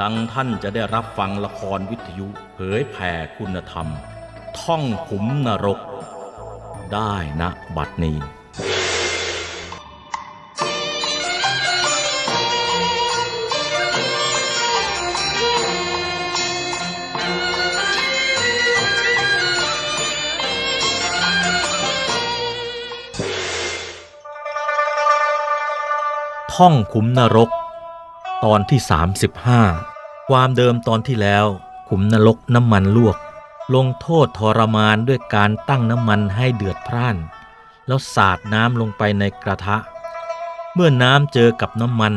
ดังท่านจะได้รับฟังละครวิทยุเผยแผ่คุณธรรม ท่องขุมนรก ได้ณบัดนี้ท่องขุมนรก ตอนที่ 35 ความเดิมตอนที่แล้ว ขุมนรกน้ำมันลวก ลงโทษทรมานด้วยการตั้งน้ำมันให้เดือดพร่าน แล้วสาดน้ำลงไปในกระทะ เมื่อน้ำเจอกับน้ำมัน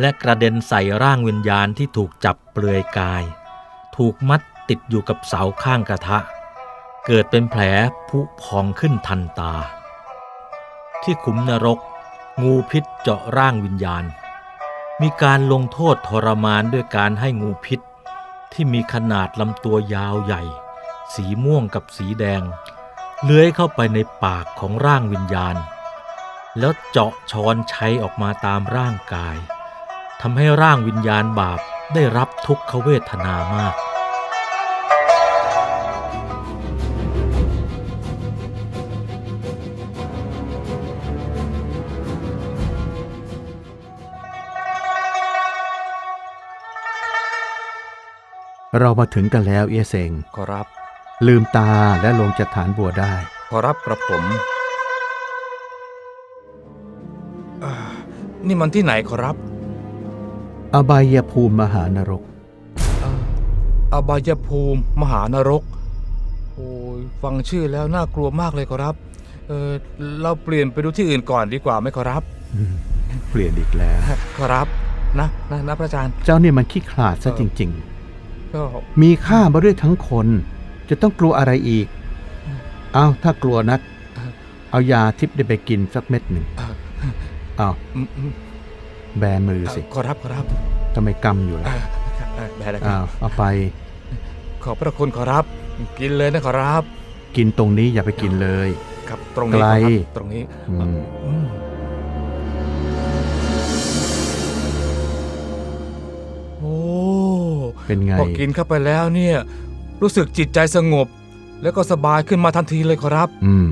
และกระเด็นใส่ร่างวิญญาณที่ถูกจับเปลือยกาย ถูกมัดติดอยู่กับเสาข้างกระทะ เกิดเป็นแผลผุพองขึ้นทันตา ที่ขุมนรก งูพิษเจาะร่างวิญญาณ มีการลงโทษทรมานด้วยการให้งูพิษ ที่มีขนาดลำตัวยาวใหญ่ สีม่วงกับสีแดง เลื้อยเข้าไปในปากของร่างวิญญาณ แล้วเจาะช้อนใช้ออกมาตามร่างกายทำให้ร่างวิญญาณบาปได้รับทุกขเวทนามาก เรามาถึงกันแล้วเอียเซง ขอรับ ลืมตาและลงจากฐานบัวได้ ขอรับกระผมอ่านี่มันที่ไหนขอรับอบายภูมิมหานรก อ่าอบายภูมิมหานรก โอ้ยฟังชื่อแล้วน่ากลัวมากเลยขอรับ เออเราเปลี่ยนไปดูที่อื่นก่อนดีกว่าไหมขอรับอืมเปลี่ยนอีกแล้ว ขอรับนะนะนะพระอาจารย์ เจ้านี่มันขี้ขลาดซะจริงก็ๆ มีค่ามาด้วยทั้งคน จะต้องกลัวอะไรอีก เอาถ้ากลัวนัก เอายาทิพย์ได้ไปกินสักเม็ดหนึ่งอ่าเอาอืมอืมแบมือสิขอรับขอรับทำไมกำอยู่ล่ะอ่าอ่าได้แล้วคอ้ารับวเอาไป ขอบพระคุณขอรับ กินเลยนะขอรับ กินตรงนี้อย่าไปกินเลย ครับตรงนี้ไกลขอรับตรงนี้ เป็นไง พอกินเข้าไปแล้วเนี่ย รู้สึกจิตใจสงบ แล้วก็สบายขึ้นมาทันทีเลยขอรับ อืม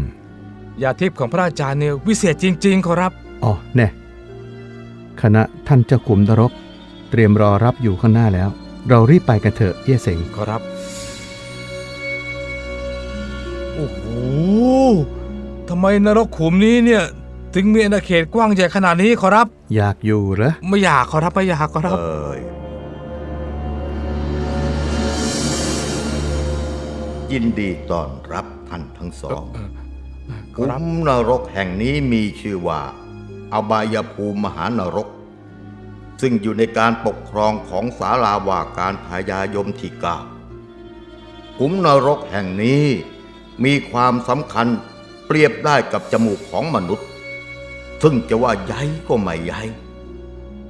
ยาทิพย์ของพระอาจารย์เนี่ยวิเศษจริง ๆ ขอรับ อ๋อแน่คณะท่านเจ้าขุมนรก เตรียมรอรับอยู่ข้างหน้าแล้ว เรารีบไปกันเถอะเอี้ยเสงขอรับ โอ้โหทำไมนรกขุมนี้เนี่ย ถึงมีอาณาเขตกว้างใหญ่ขนาดนี้ขอรับ อยากอยู่เหรอ ไม่อยากขอรับไม่อยากขอรับ เอ่ย ยินดีต้อนรับท่านทั้งสองขอขุรับมนรกแห่งนี้มีชื่อว่าอบายภูมิมหานรก ซึ่งอยู่ในการปกครองของศาลาว่าการพญายมที่เก้าขุมนรกแห่งนี้มีความสำคัญเปรียบได้กับจมูกของมนุษย์ ซึ่งจะว่าใหญ่ก็ไม่ใหญ่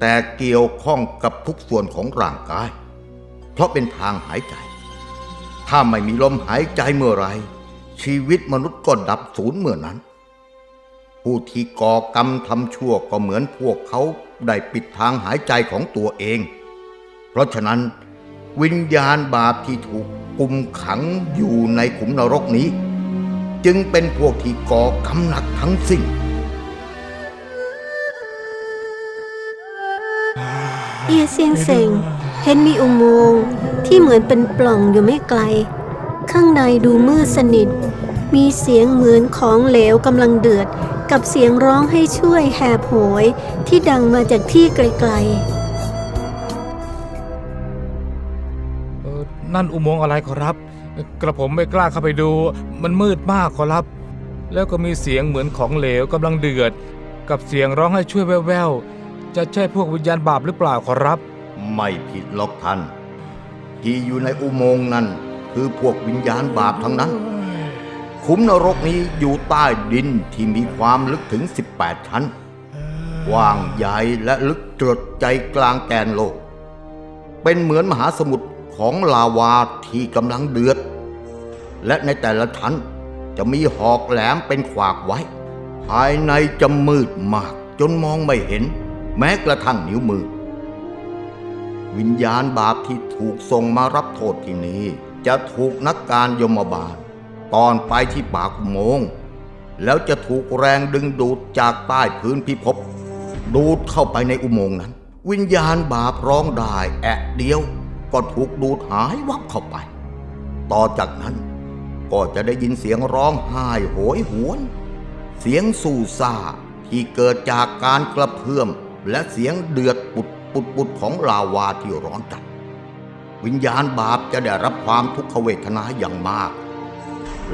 แต่เกี่ยวข้องกับทุกส่วนของร่างกาย เพราะเป็นทางหายใจ ถ้าไม่มีลมหายใจเมื่อไร ชีวิตมนุษย์ก็ดับสูญเมื่อนั้น ผู้ที่ก่อกรรมทำชั่วก็เหมือนพวกเขาได้ปิดทางหายใจของตัวเอง เพราะฉะนั้นวิญญาณบาปที่ถูกกุมขังอยู่ในขุมนรกนี้ จึงเป็นพวกที่ก่อกรรมหนักทั้งสิ้นเอีย เห็นมีอุโมงค์ที่เหมือนเป็นปล่องอยู่ไม่ไกล ข้างในดูมืดสนิท มีเสียงเหมือนของเหลวกำลังเดือด กับเสียงร้องให้ช่วยแหบโหยที่ดังมาจากที่ไกลเออนั่นอุโมงค์อะไรขอรับ กระผมไม่กล้าเข้าไปดู มันมืดมากขอรับ แล้วก็มีเสียงเหมือนของเหลวกำลังเดือด กับเสียงร้องให้ช่วยแว่วๆ จะใช่พวกวิญญาณบาปหรือเปล่าขอรับ ไม่ผิดหรอกท่าน ที่อยู่ในอุโมงค์นั้น คือพวกวิญญาณบาปทั้งนั้นขุมนรกนี้อยู่ใต้ดินที่มีความลึกถึง 18 ชั้นกว้างใหญ่และลึกจดใจกลางแกนโลก เป็นเหมือนมหาสมุทรของลาวาที่กำลังเดือด และในแต่ละชั้นจะมีหอกแหลมเป็นขวากไว้ ภายในจะมืดมากจนมองไม่เห็น แม้กระทั่งนิ้วมือ วิญญาณบาปที่ถูกส่งมารับโทษที่นี้ จะถูกนักการยมบาลตอนไปที่ปากอุโมงค์แล้วจะถูกแรงดึงดูดจากใต้พื้นพิภพดูดเข้าไปในอุโมงค์นั้น วิญญาณบาปร้องได้แอะเดียว ก็ถูกดูดหายวับเข้าไป ต่อจากนั้นก็จะได้ยินเสียงร้องไห้โหยหวน เสียงสู่ซาที่เกิดจากการกระเพื่อมและเสียงเดือดปุด ปุดปุดของลาวาที่ร้อนจัด วิญญาณบาปจะได้รับความทุกขเวทนาอย่างมาก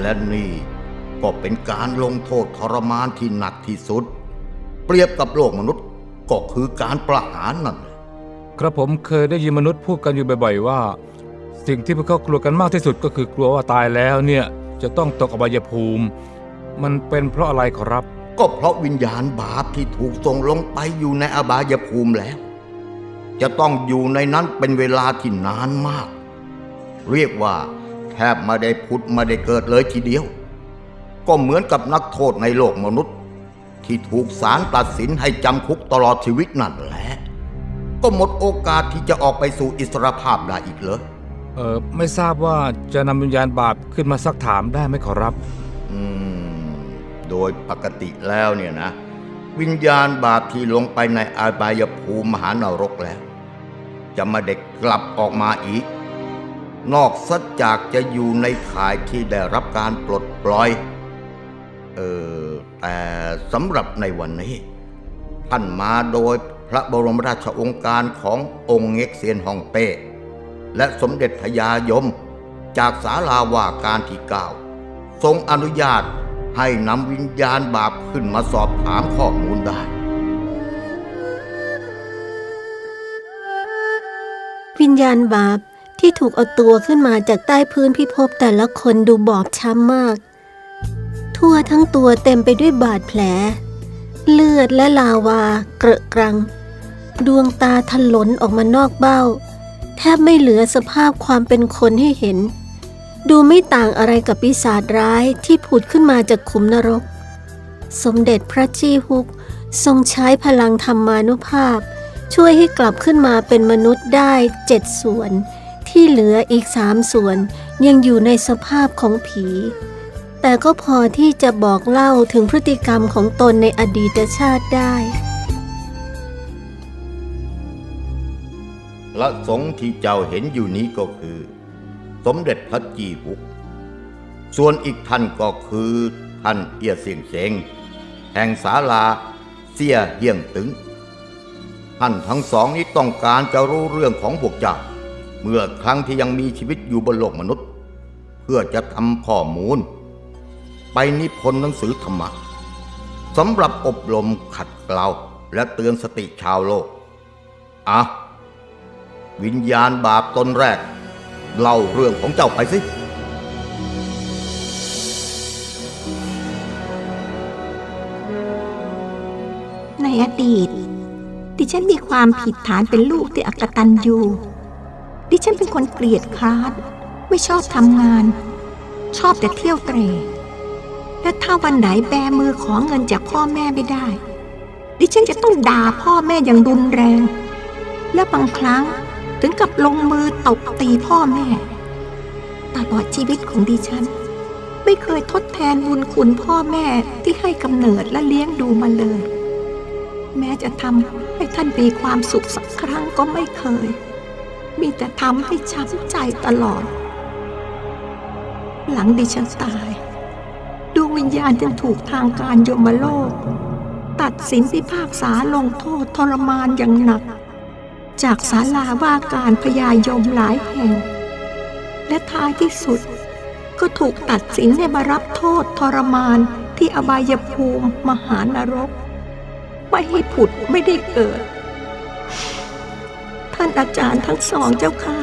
และนี่ก็เป็นการลงโทษทรมานที่หนักที่สุด เปรียบกับโลกมนุษย์ก็คือการประหารนั่นแหละกระผมเคยได้ยินมนุษย์พูดกันอยู่บ่อยๆว่า สิ่งที่พวกเขากลัวกันมากที่สุดก็คือกลัวว่าตายแล้วเนี่ยจะต้องตกอบายภูมิ มันเป็นเพราะอะไรขอรับ ก็เพราะวิญญาณบาปที่ถูกส่งลงไปอยู่ในอบายภูมิแล้ว จะต้องอยู่ในนั้นเป็นเวลาที่นานมาก เรียกว่า แทบไม่ได้พุทธไม่ได้เกิดเลยทีเดียว ก็เหมือนกับนักโทษในโลกมนุษย์ ที่ถูกศาลตัดสินให้จำคุกตลอดชีวิตนั่นแหละ ก็หมดโอกาสที่จะออกไปสู่อิสรภาพได้อีกเลยเออไม่ทราบว่าจะนำวิญญาณบาปขึ้นมาซักถามได้ไหมขอรับ อืม โดยปกติแล้วเนี่ยนะ วิญญาณบาปที่ลงไปในอาบายภูมิมหานรกแล้ว จะมาเด็กกลับออกมาอีก นอกสัจากจะอยู่ในข่ายที่ได้รับการปลดปล่อย เออแต่สำหรับในวันนี้ ท่านมาโดยพระบรมราชองค์การขององค์เง็กเซียนฮ่องเต้ และสมเด็จพญายม จากศาลาว่าการที่เก้าทรงอนุญาต ให้นำวิญญาณบาปขึ้นมาสอบถามข้อมูลได้ วิญญาณบาปที่ถูกเอาตัวขึ้นมาจากใต้พื้นพิภพแต่ละคนดูบอบช้ำมาก ทั่วทั้งตัวเต็มไปด้วยบาดแผล เลือดและลาวาเกระกรัง ดวงตาถลนออกมานอกเบ้า แทบไม่เหลือสภาพความเป็นคนให้เห็น ดูไม่ต่างอะไรกับปีศาจร้ายที่ผุดขึ้นมาจากขุมนรก สมเด็จพระจี้ฮุก ทรงใช้พลังธรรมานุภาพ ช่วยให้กลับขึ้นมาเป็นมนุษย์ได้เจ็ดส่วน ที่เหลืออีกสามส่วน ยังอยู่ในสภาพของผี แต่ก็พอที่จะบอกเล่าถึงพฤติกรรมของตนในอดีตชาติได้พระสงฆ์ที่เจ้าเห็นอยู่นี้ก็คือ สมเด็จพระจีบุก ส่วนอีกท่านก็คือท่านเอียเสียงเชงแห่งศาลาเสียเฮียงตึง ท่านทั้งสองนี้ต้องการจะรู้เรื่องของพวกเจ้า เมื่อครั้งที่ยังมีชีวิตอยู่บนโลกมนุษย์ เพื่อจะทำข้อมูล ไปนิพนธ์หนังสือธรรมะสำหรับอบรมขัดเกลาและเตือนสติชาวโลกอะวิญญาณบาปตนแรก เล่าเรื่องของเจ้าไปสิ ในอดีต ดิฉันมีความผิดฐานเป็นลูกที่อักตันยูดิฉันเป็นคนเกลียดคร้านไม่ชอบทำงาน ชอบแต่เที่ยวเตรและถ้าวันไหนแบมือขอเงินจากพ่อแม่ไม่ได้ ดิฉันจะต้องด่าพ่อแม่อย่างรุนแรง และบางครั้ง ถึงกับลงมือตบตีพ่อแม่ตลอดชีวิตของดิฉัน ไม่เคยทดแทนบุญคุณพ่อแม่ที่ให้กำเนิดและเลี้ยงดูมาเลย แม้จะทำให้ท่านมีความสุขสักครั้งก็ไม่เคย มีแต่ทำให้ช้ำใจตลอด หลังดิฉันตายดวงวิญญาณจึงถูกทางการยมโลก ตัดสินพิพากษาลงโทษทรมานอย่างหนัก จากศาลาว่าการพญายมหลายแห่ง และท้ายที่สุดก็ถูกตัดสินให้มารับโทษทรมานที่อบายภูมิมหานรก ไม่ให้ผุดไม่ได้เกิด ท่านอาจารย์ทั้งสองเจ้าค่ะ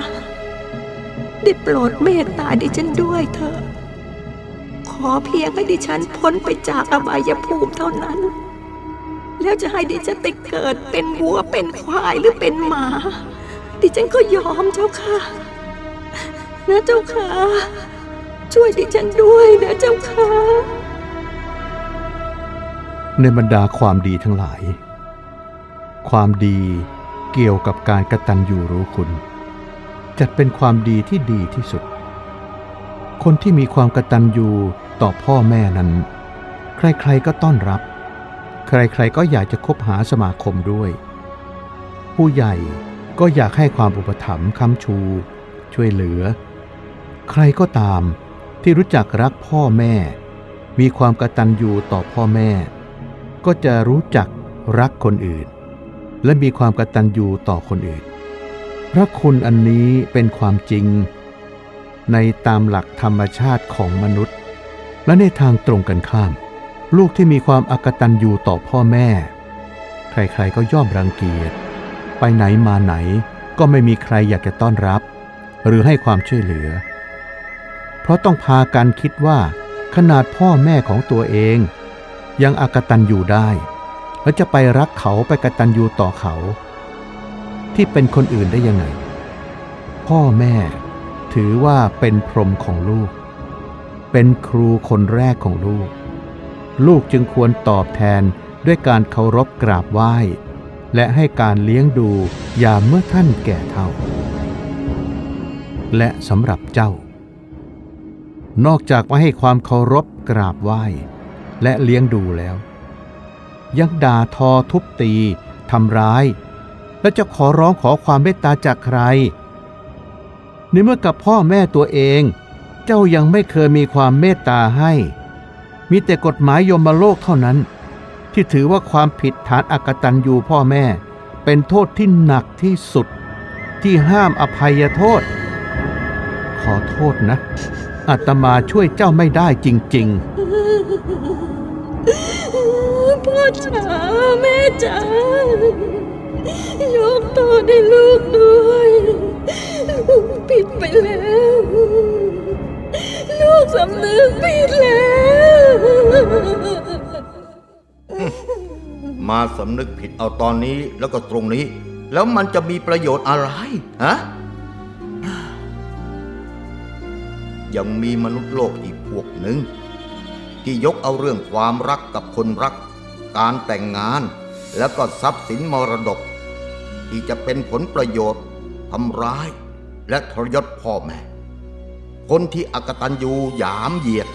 ได้โปรดเมตตาดิฉันด้วยเถอะขอเพียงให้ดิฉันพ้นไปจากอบายภูมิเท่านั้น แล้วจะให้ดิฉันไปเกิดเป็นวัวเป็นควายหรือเป็นหมา ดิฉันก็ยอมเจ้าค่ะ นะเจ้าค่ะ ช่วยดิฉันด้วยนะเจ้าค่ะ ในบรรดาความดีทั้งหลาย ความดีเกี่ยวกับการกระตันยูรู้คุณ จัดเป็นความดีที่ดีที่สุด คนที่มีความกระตันยูต่อพ่อแม่นั้น ใครๆก็ต้อนรับ ใครๆก็อยากจะคบหาสมาคมด้วย ผู้ใหญ่ก็อยากให้ความอุปถัมภ์ค้ำชู ช่วยเหลือ ใครก็ตามที่รู้จักรักพ่อแม่ มีความกระตันยูต่อพ่อแม่ ก็จะรู้จักรักคนอื่น และมีความกตัญญูต่อคนอื่น พระคุณอันนี้เป็นความจริง ในตามหลักธรรมชาติของมนุษย์ และในทางตรงกันข้าม ลูกที่มีความอกตัญญูต่อพ่อแม่ ใครๆก็ย่อมรังเกียจ ไปไหนมาไหนก็ไม่มีใครอยากจะต้อนรับ หรือให้ความช่วยเหลือ เพราะต้องพากันคิดว่า ขนาดพ่อแม่ของตัวเอง ยังอากตันอยู่ได้ แล้วจะไปรักเขาไปกตันยูต่อเขา ที่เป็นคนอื่นได้ยังไง พ่อแม่ถือว่าเป็นพรหมของลูก เป็นครูคนแรกของลูก ลูกจึงควรตอบแทนด้วยการเคารพกราบไหว้ และให้การเลี้ยงดูยามเมื่อท่านแก่เท่า และสำหรับเจ้า นอกจากว่าให้ความเคารพกราบไหว้ และเลี้ยงดูแล้ว ยังด่าทอทุบตีทำร้าย และจะขอร้องขอความเมตตาจากใครในเมื่อกับพ่อแม่ตัวเอง เจ้ายังไม่เคยมีความเมตตาให้ มีแต่กฎหมายยมโลกเท่านั้น ที่ถือว่าความผิดฐานอกตัญญูพ่อแม่ เป็นโทษที่หนักที่สุด ที่ห้ามอภัยโทษ ขอโทษนะอาตมาช่วยเจ้าไม่ได้จริง ๆ พ่อจ๋าแม่จ๋ายกโทษให้ลูกด้วย ผิดไปแล้ว ลูกสำนึกผิดแล้ว มาสำนึกผิดเอาตอนนี้แล้วก็ตรงนี้ แล้วมันจะมีประโยชน์อะไรฮะยังมีมนุษย์โลกอีกพวกหนึ่ง ที่ยกเอาเรื่องความรักกับคนรัก การแต่งงาน แล้วก็ทรัพย์สินมรดก ที่จะเป็นผลประโยชน์ทำร้าย และทรยศพ่อแม่ คนที่อกตัญญูหยามเหยียด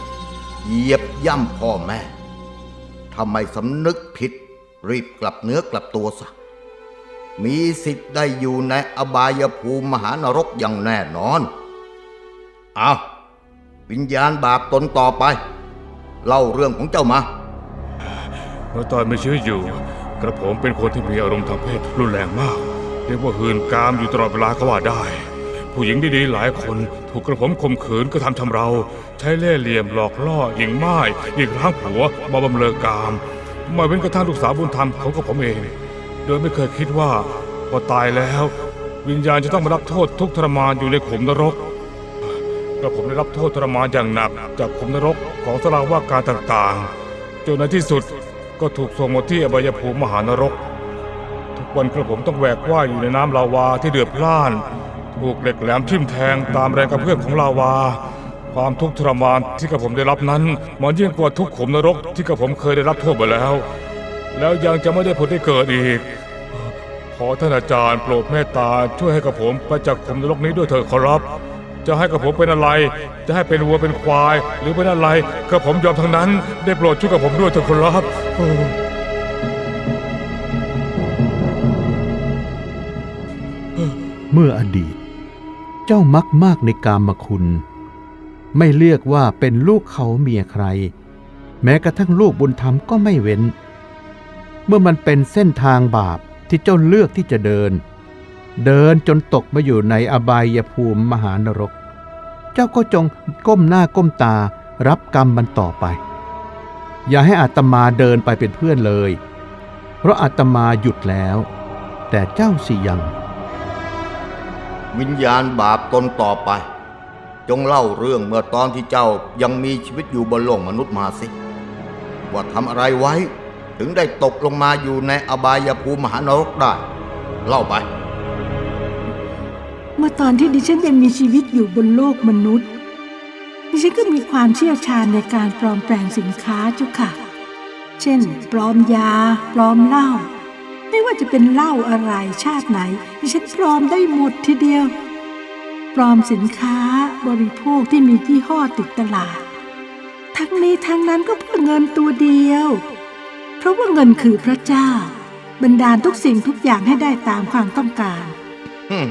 เหยียบย่ำพ่อแม่ถ้าไมสำนึกผิด รีบกลับเนื้อกลับตัวซะมีสิทธิ์ได้อยู่ในอบายภูมิมหานรกอย่างแน่นอน เอาวิญญาณบาปตนต่อไป เล่าเรื่องของเจ้ามาเมื่อตอนไมีชีวิตอยู่ กระผมเป็นคนที่มีอารมณ์ทางเพศรุนแรงมาก เรียกว่าหืนกามอยู่ตลอดเวลาก็ว่าได้ ผู้หญิงดีๆหลายคนถูกกระผมข่มขืนกระทำชำเรา ใช้เล่ห์เหลี่ยมหลอกล่อหญิงไม้อีกร่างผัวมาบำเรอกาม มาเป็นกระทั่งลูกสาวบุญธรรมของกระผมเอง โดยไม่เคยคิดว่าพอตายแล้ว วิญญาณจะต้องมารับโทษทุกทรมานอยู่ในขุมนรกกระผมได้รับโทษทรมานอย่างหนัก จากขุมนรกของสลาว่าการต่างๆจนในที่สุดก็ถูกส่งมาที่อบายภูมิมหานรก ทุกวันกระผมต้องแหวกว่ายอยู่ในน้ำลาวาที่เดือดพล่าน ถูกเหล็กแหลมทิ่มแทงตามแรงกระเพื่อมของลาวา ความทุกข์ทรมานที่กระผมได้รับนั้น มันยิ่งกว่าทุกขุมนรกที่กระผมเคยได้รับโทษมาแล้ว แล้วยังจะไม่ได้ผลได้เกิดอีก ขอท่านอาจารย์โปรดเมตตาช่วยให้กับผมไปจากขุมนรกนี้ด้วยเถิดขอรับ จะให้กับผมเป็นอะไร จะให้เป็นวัวเป็นควาย หรือเป็นอะไรกับผมยอมทั้งนั้น ได้โปรดช่วยกับผมด้วยเถิดขอรับเมื่ออดีต เจ้ามักมากในกามคุณ ไม่เลือกว่าเป็นลูกเขาเมียใคร แม้กระทั่งลูกบุญธรรมก็ไม่เว้น เมื่อมันเป็นเส้นทางบาปที่เจ้าเลือกที่จะเดิน เดินจนตกมาอยู่ในอบายภูมิมหานรก เจ้าก็จงก้มหน้าก้มตารับกรรมมันต่อไป อย่าให้อาตมาเดินไปเป็นเพื่อนเลย เพราะอาตมาหยุดแล้ว แต่เจ้าสิยัง วิญญาณบาปตนต่อไป จงเล่าเรื่องเมื่อตอนที่เจ้ายังมีชีวิตอยู่บนโลกมนุษย์มาสิ ว่าทำอะไรไว้ ถึงได้ตกลงมาอยู่ในอบายภูมิมหานรกได้ เล่าไป เมื่อตอนที่ดิฉันยังมีชีวิตอยู่บนโลกมนุษย์ ดิฉันก็มีความเชี่ยวชาญในการปลอมแปลงสินค้าเจ้าค่ะ เช่น ปลอมยา ปลอมเหล้า ไม่ว่าจะเป็นเหล้าอะไรชาติไหนดิฉันปลอมได้หมดทีเดียวปลอมสินค้าบริโภคที่มียี่ห้อติดตลาด ทั้งนี้ทั้งนั้นก็เพื่อเงินตัวเดียว เพราะว่าเงินคือพระเจ้า บันดาลทุกสิ่งทุกอย่างให้ได้ตามความต้องการฮึม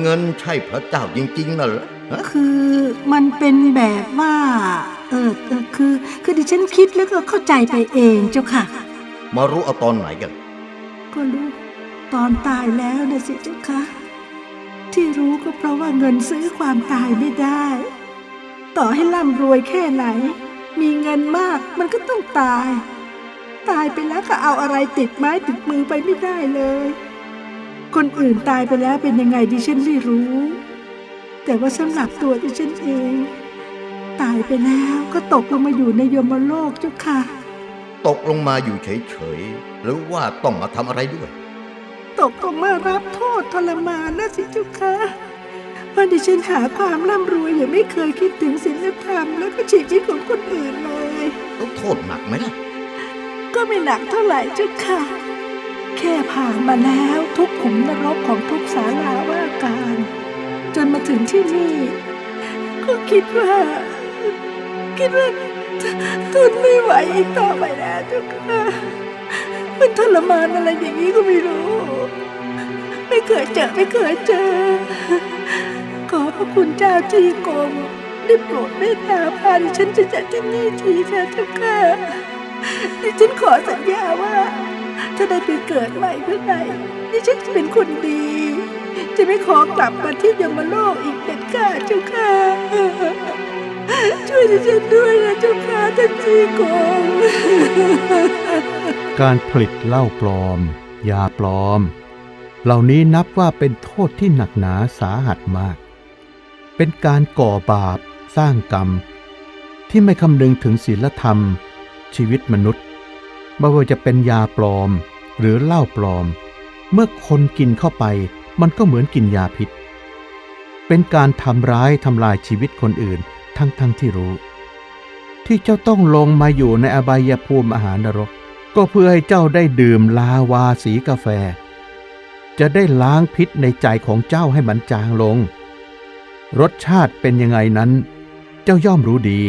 เงินใช่พระเจ้าจริงๆน่ะเหรอฮะคือมันเป็นแบบว่าเออเออคือ คือดิฉันคิดแล้วก็เข้าใจไปเองเจ้าค่ะ มารู้เอาตอนไหนกัน ก็รู้ตอนตายแล้วนะสิเจ้าค่ะที่รู้ก็เพราะว่าเงินซื้อความตายไม่ได้ ต่อให้ร่ำรวยแค่ไหน มีเงินมากมันก็ต้องตาย ตายไปแล้วก็เอาอะไรติดไม้ติดมือไปไม่ได้เลย คนอื่นตายไปแล้วเป็นยังไงดิฉันไม่รู้ แต่ว่าสำหรับตัวดิฉันเอง ตายไปแล้วก็ตกลงมาอยู่ในยมโลกเจ้าค่ะ ตกลงมาอยู่เฉยๆ หรือว่าต้องมาทำอะไรด้วย ตกลงมารับโทษทรมานนะสิเจ้าค่ะเพราะดิฉันหาความร่ำรวยอย่างไม่เคยคิดถึงศีลธรรมแล้วก็ชีวิตของคนอื่นเลยต้องโทษหนักไหมล่ะ ก็ไม่หนักเท่าไหร่เจ้าค่ะ แค่ผ่านมาแล้วทุกขุมนรกของทุกสาราว่าการ จนมาถึงที่นี่ ก็คิดว่า คิดว่า ทนไม่ไหวอีกต่อไปแล้วเจ้าค่ะ มันทรมานอะไรอย่างนี้ก็ไม่รู้ ไม่เคยเจอไม่เคยเจอ ขอพระคุณเจ้าที่กรมได้โปรดเมตตาพาดิฉันจะจากที่นี่ทีเถอะเจ้าค่ะดิฉันขอสัญญาว่า ถ้าได้ไปเกิดใหม่เมื่อไหร่ดิฉันจะเป็นคนดี จะไม่ขอกลับมาที่ยมโลกอีกเด็ดขาดเจ้าค่ะ ช่วยดิฉันด้วยนะเจ้าค่ะท่านจีกรมการผลิตเหล้าปลอม ยาปลอม เหล่านี้นับว่าเป็นโทษที่หนักหนาสาหัสมาก เป็นการก่อบาปสร้างกรรม ที่ไม่คำนึงถึงศีลธรรม ชีวิตมนุษย์ไม่ว่าจะเป็นยาปลอมหรือเหล้าปลอม เมื่อคนกินเข้าไปมันก็เหมือนกินยาพิษ เป็นการทำร้ายทำลายชีวิตคนอื่น ทั้งๆทที่รู้ ที่เจ้าต้องลงมาอยู่ในอบายภูมิอาหารนรก ก็เพื่อให้เจ้าได้ดื่มลาวาสีกาแฟ จะได้ล้างพิษในใจของเจ้าให้มันจางลง รสชาติเป็นยังไงนั้น เจ้าย่อมรู้ดี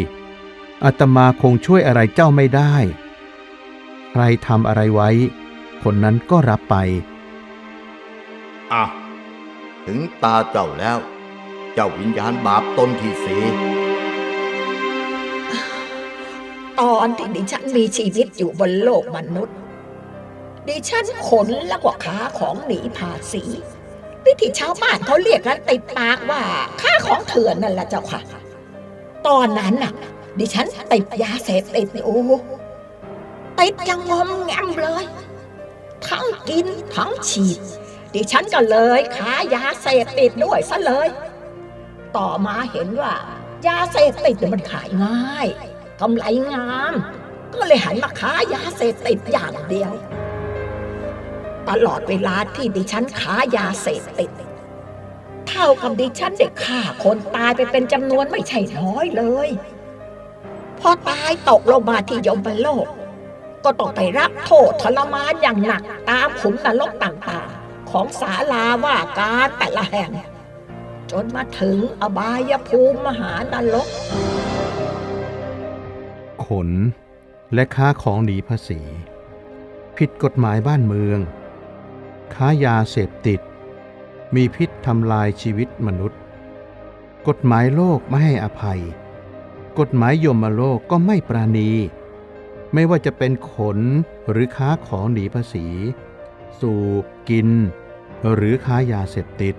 อาตมาคงช่วยอะไรเจ้าไม่ได้ ใครทำอะไรไว้ คนนั้นก็รับไปอะถึงตาเจ้าแล้ว เจ้าวิญญาณบาปตนที่สี ตอนที่ดิฉันมีชีวิตอยู่บนโลกมนุษย์ ดิฉันขนและกว่าค้าของหนีภาษีที่ที่ชาวบ้านเขาเรียกกันติดปากว่าค่าของเถื่อนนั่นแหละเจ้าค่ะ ตอนนั้นน่ะ ดิฉันติดยาเสพติดนี่โอ้ติดยังงอมแงมเลย ทั้งกินทั้งฉีด ดิฉันก็เลยขายยาเสพติดด้วยซะเลย ต่อมาเห็นว่า ยาเสพติดมันขายง่าย กำไรงาม ก็เลยหันมาค้ายาเสพติดอย่างเดียว ตลอดเวลาที่ดิฉันค้ายาเสพติด เท่ากับดิฉันได้ฆ่าคนตายไปเป็นจำนวนไม่ใช่น้อยเลย พอตายตกลงมาที่ยมโลก ก็ต้องไปรับโทษทรมานอย่างหนักตามขุมนรกต่างๆ ของศาลาว่าการแต่ละแห่งจนมาถึงอบายภูมิมหานรก ขน และค้าของหนีภาษี ผิดกฎหมายบ้านเมือง ค้ายาเสพติด มีพิษทำลายชีวิตมนุษย์ กฎหมายโลกไม่ให้อภัย กฎหมายยมโลกก็ไม่ปราณี ไม่ว่าจะเป็นขนหรือค้าของหนีภาษี สูบกิน หรือค้ายาเสพติด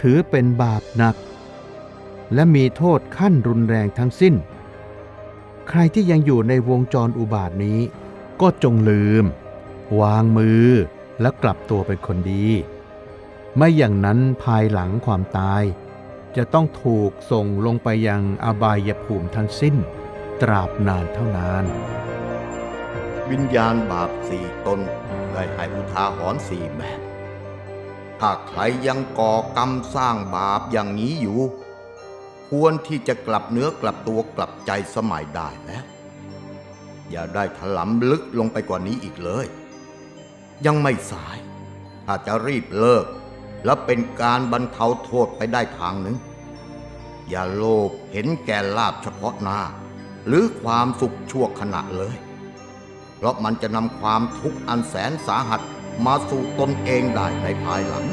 ถือเป็นบาปหนัก และมีโทษขั้นรุนแรงทั้งสิ้น ใครที่ยังอยู่ในวงจรอุบาทนี้ ก็จงลืม วางมือและกลับตัวเป็นคนดี ไม่อย่างนั้นภายหลังความตาย จะต้องถูกส่งลงไปยังอบายภูมิทั้งสิ้น ตราบนานเท่านาน วิญญาณบาปสี่ตนได้ให้อุทาหรณ์สี่แบบถ้าใครยังก่อกรรมสร้างบาปอย่างนี้อยู่ ควรที่จะกลับเนื้อกลับตัวกลับใจสมัยได้แล้ว อย่าได้ถลำลึกลงไปกว่านี้อีกเลย ยังไม่สายถ้าจะรีบเลิก และเป็นการบรรเทาโทษไปได้ทางหนึ่ง อย่าโลภเห็นแก่ลาบเฉพาะหน้า หรือความสุขชั่วขณะเลย เพราะมันจะนำความทุกข์อันแสนสาหัสมาสู่ตนเองได้ในภายหลัง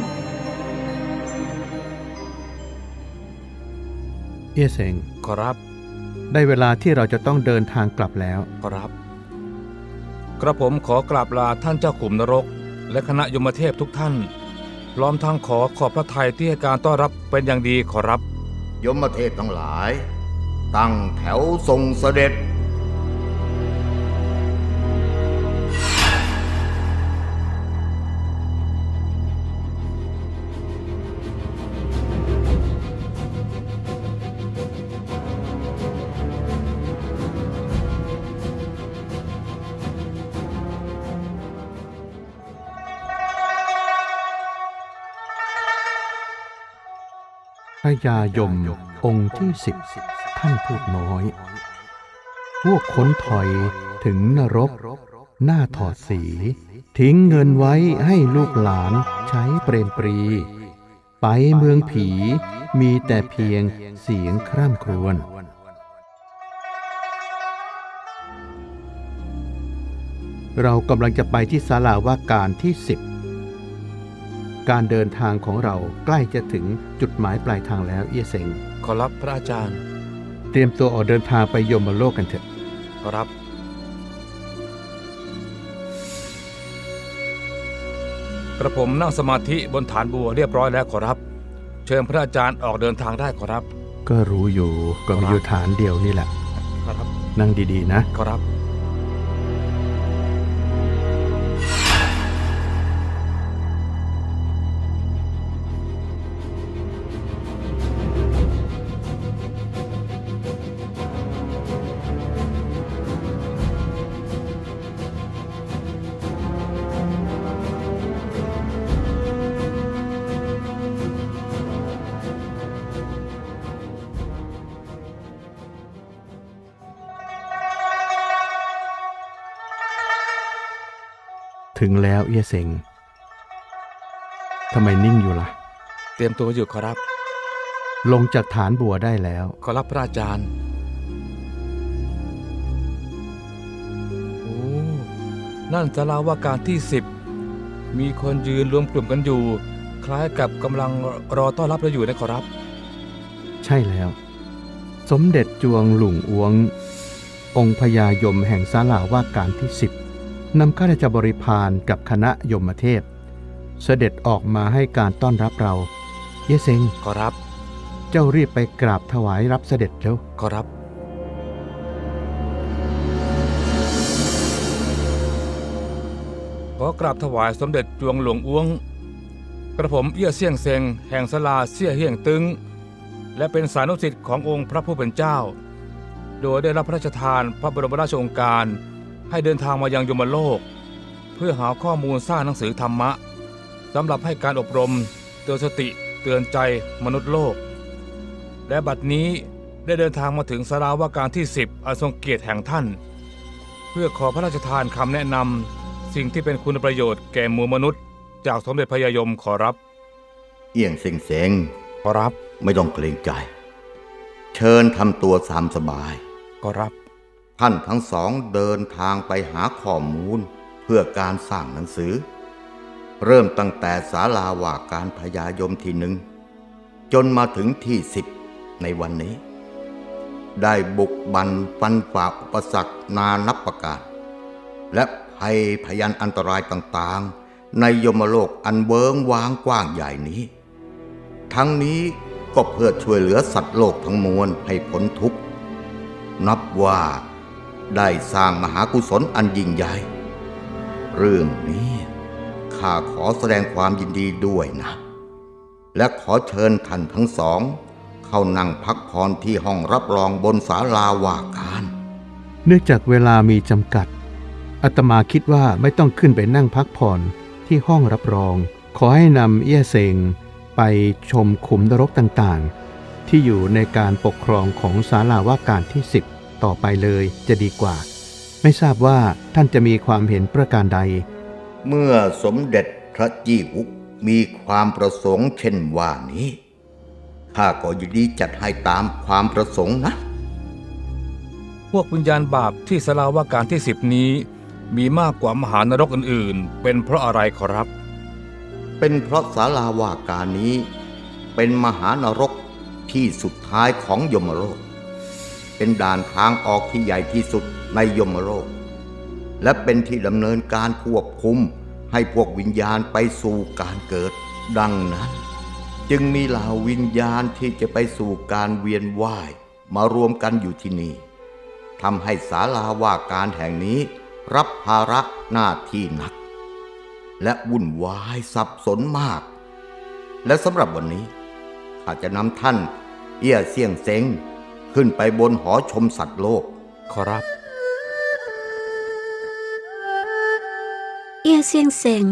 เอียเซงขอรับ ได้เวลาที่เราจะต้องเดินทางกลับแล้ว ขอรับ กระผมขอกราบลาท่านเจ้าขุมนรก และคณะยมเทพทุกท่าน พร้อมทั้งขอขอบพระทัยที่ให้การต้อนรับเป็นอย่างดีขอรับ ยมเทพทั้งหลาย ตั้งแถวทรงเสด็จ ยายมองค์ที่สิบท่านพูดน้อย พวกคนถอยถึงนรก หน้าถอดสี ทิ้งเงินไว้ให้ลูกหลานใช้เปรมปรี ไปเมืองผีมีแต่เพียงเสียงคร่ำครวญเรากำลังจะไปที่ศาลาว่าการที่สิบ การเดินทางของเราใกล้จะถึงจุดหมายปลายทางแล้วเอียเสงขอรับพระอาจารย์ เตรียมตัวออกเดินทางไปยมโลกกันเถอะขอรับกระผมนั่งสมาธิบนฐานบัวเรียบร้อยแล้วขอรับ เชิญพระอาจารย์ออกเดินทางได้ขอรับ ก็รู้อยู่ก็มีอยู่ฐานเดียวนี่แหละ ขอรับ นั่งดีๆนะ ขอรับ ถึงแล้วเอียเสงทำไมนิ่งอยู่ล่ะ เตรียมตัวอยู่ขอรับ ลงจากฐานบัวได้แล้ว ขอรับพระอาจารย์ โอ้ นั่นสาราว่าการที่สิบ มีคนยืนรวมกลุ่มกันอยู่ คล้ายกับกำลังรอต้อนรับเราอยู่นะขอรับ ใช่แล้ว สมเด็จจวงหลุงอวง องค์พญายมแห่งศาลาว่าการที่สิบ นำข้าราชบริพารกับคณะยมเทพ เสด็จออกมาให้การต้อนรับเรา เยเซงขอรับ เจ้ารีบไปกราบถวายรับเสด็จเร็วขอรับ ขอกราบถวายสมเด็จจวงหลวงอ้วง กระผมเอี้ยเสี่ยงเซงแห่งสลาเสี่ยเฮียงตึง และเป็นสานุสิทธิ์ขององค์พระผู้เป็นเจ้า โดยได้รับพระราชทานพระบรมราชโองการ ให้เดินทางมายังยมโลก เพื่อหาข้อมูลสร้างหนังสือธรรมะสำหรับให้การอบรม เตือนสติ เตือนใจมนุษย์โลก และบัดนี้ได้เดินทางมาถึงสาราว่าการที่ 10อันทรงเกียรติแห่งท่าน เพื่อขอพระราชทานคำแนะนำสิ่งที่เป็นคุณประโยชน์แก่หมู่มนุษย์ จากสมเด็จพระยายมขอรับ เอี่ยงเซ็งเซ็งขอรับไม่ต้องเกรงใจ เชิญทำตัวตามสบาย ขอรับ ท่านทั้งสองเดินทางไปหาข้อมูลเพื่อการสร้างหนังสือ เริ่มตั้งแต่ศาลาว่าการพญายมที่หนึ่งจนมาถึงที่สิบในวันนี้ ได้บุกบันฟันฝ่าอุปสรรคนานับประการ และภัยพยันอันตรายต่างๆ ในยมโลกอันเบิงวางกว้างใหญ่นี้ ทั้งนี้ก็เพื่อช่วยเหลือสัตว์โลกทั้งมวลให้พ้นทุกข์ นับว่า ได้สร้างมหากุศลอันยิ่งใหญ่ เรื่องนี้ข้าขอแสดงความยินดีด้วยนะ และขอเชิญท่านทั้งสอง เข้านั่งพักผ่อนที่ห้องรับรองบนศาลาว่าการ เนื่องจากเวลามีจำกัดอาตมาคิดว่าไม่ต้องขึ้นไปนั่งพักผ่อนที่ห้องรับรอง ขอให้นำเอี้ยเซงไปชมขุมนรกต่างๆ ที่อยู่ในการปกครองของศาลาว่าการที่10 ต่อไปเลยจะดีกว่า ไม่ทราบว่าท่านจะมีความเห็นประการใด เมื่อสมเด็จพระจีวุกมีความประสงค์เช่นว่านี้ข้าก็ยินดีจัดให้ตามความประสงค์นะ พวกวิญญาณบาปที่สลาวาการที่สิบนี้ มีมากกว่ามหานรกอื่นๆ เป็นเพราะอะไรขอรับ เป็นเพราะศาลาว่าการนี้ เป็นมหานรกที่สุดท้ายของยมโลก เป็นด่านทางออกที่ใหญ่ที่สุดในยมโลก และเป็นที่ดำเนินการควบคุมให้พวกวิญญาณไปสู่การเกิด ดังนั้น จึงมีเหล่าวิญญาณที่จะไปสู่การเวียนว่ายมารวมกันอยู่ที่นี่ทำให้ศาลาว่าการแห่งนี้ รับภาระหน้าที่หนัก และวุ่นวายสับสนมาก และสำหรับวันนี้ข้าจะนำท่าน เอี้ยเสี่ยงเซ็ง ขึ้นไปบนหอชมสัตว์โลก ขอรับ เอียเซียงเซง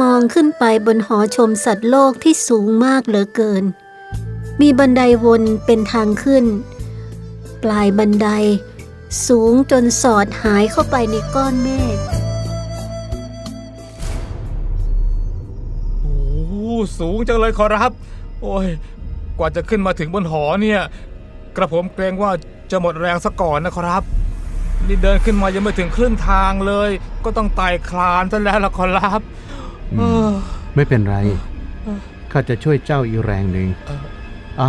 มองขึ้นไปบนหอชมสัตว์โลกที่สูงมากเหลือเกิน มีบันไดวนเป็นทางขึ้น ปลายบันได สูงจนสอดหายเข้าไปในก้อนเมฆโอ้โหสูงจังเลยขอรับ โอ้ย กว่าจะขึ้นมาถึงบนหอเนี่ย กระผมเกรงว่าจะหมดแรงซะก่อนนะครับ นี่เดินขึ้นมายังไม่ถึงครึ่งทางเลย ก็ต้องไต่คลานซะแล้วล่ะขอรับอืมเออไม่เป็นไรเออข้าจะช่วยเจ้าอีกแรงหนึ่งเอออะ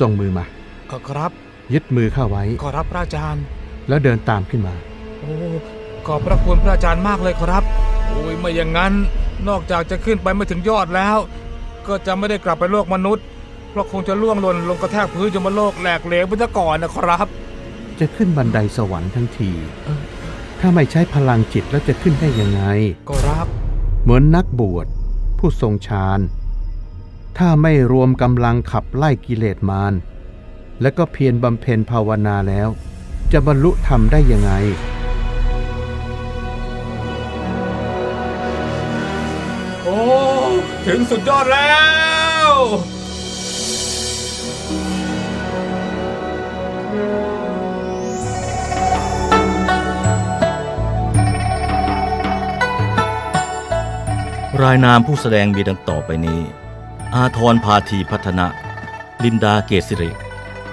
ส่งมือมา เออครับ ยึดมือข้าไว้ ขอรับพระอาจารย์ แล้วเดินตามขึ้นมา โอ้ขอบพระคุณพระอาจารย์มากเลยครับ โอ้ยไม่อย่างนั้น นอกจากจะขึ้นไปไม่ถึงยอดแล้ว ก็จะไม่ได้กลับไปโลกมนุษย์ เพราะคงจะล่วงหล่นลงกระแทกพื้นจนมาโลกแหลกเหลวไปซะก่อนนะครับ จะขึ้นบันไดสวรรค์ทั้งทีเออถ้าไม่ใช้พลังจิตแล้วจะขึ้นได้ยังไง ก็รับ เหมือนนักบวช ผู้ทรงฌาน ถ้าไม่รวมกำลังขับไล่กิเลสมาร และก็เพียรบำเพ็ญภาวนาแล้ว จะบรรลุธรรมได้ยังไงโอ้ถึงสุดยอดแล้ว รายนามผู้แสดงมีดังต่อไปนี้ อาทรพาธีพัฒนะ ลินดาเกษิริ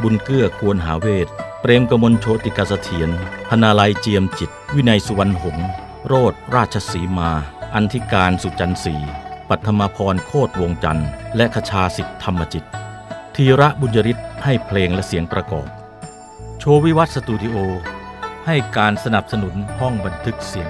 บุญเกื้อควรหาเวท เปรมกมลโชติกาเสถียรพนาลัยเจียมจิต วินัยสุวรรณหงษ์โรดราชสีมา อันธิการสุจันทร์ศรีปัทมาพรโคตรวงจันทร์ และคชาสิทธิธรรมจิต ธีระบุญยริศให้เพลงและเสียงประกอบ โชววิวัฒสตูดิโอ ให้การสนับสนุนห้องบันทึกเสียง